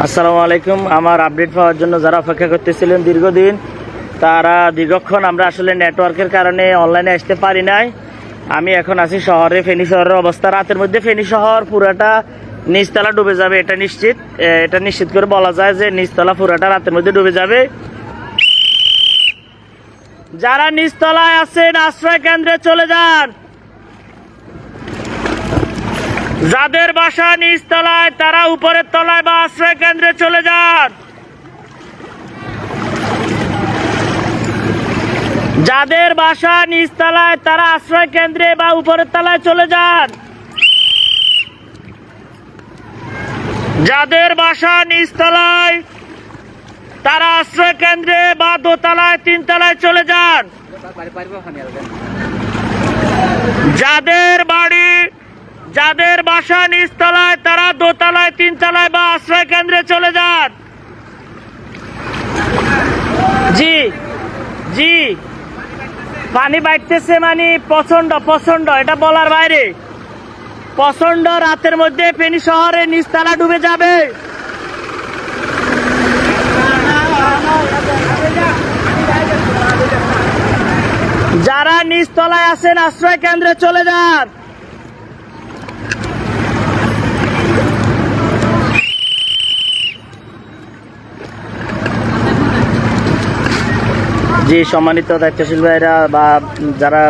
আসসালামু আলাইকুম। আমার আপডেট পাওয়ার জন্য যারা অপেক্ষা করতেছিলেন দীর্ঘদিন, তারা দীর্ঘক্ষণ আমরা আসলে নেটওয়ার্কের কারণে অনলাইনে আসতে পারি নাই। আমি এখন আছি শহরে, ফেনী শহরের অবস্থা। রাতের মধ্যে ফেনী শহর পুরাটা নিচতলা ডুবে যাবে, এটা নিশ্চিত। এটা নিশ্চিত করে বলা যায় যে নিচতলা পুরাটা রাতের মধ্যে ডুবে যাবে। যারা নিচতলায় আছেন, আশ্রয় কেন্দ্রে চলে যান। যাদের বাসা নিচতলায়, তারা উপরের তলায় বা আশ্রয় কেন্দ্রে চলে যান। যাদের বাসা নিচতলায়, তারা আশ্রয় কেন্দ্রে বা উপরের তলায় চলে যান। যাদের বাসা নিচতলায়, তারা আশ্রয় কেন্দ্রে বা দোতলায়, তিনতলায় চলে যান। যাদের বাড়ি বাসা নিচতলায় তারা দোতলায়, তিনতলায় বা আশ্রয় কেন্দ্রে চলে যান। জি জি। পানি বাড়তেছে মানে প্রচণ্ড প্রচণ্ড এটা বলার বাইরে। প্রচণ্ড রাতের মধ্যে ফেনী শহরে নিচতলা ডুবে যাবে। যারা নিচতলায় আছেন, আশ্রয় কেন্দ্রে চলে যান। জি সম্মানিত দায়িত্বশীল ভাইরা বা যারা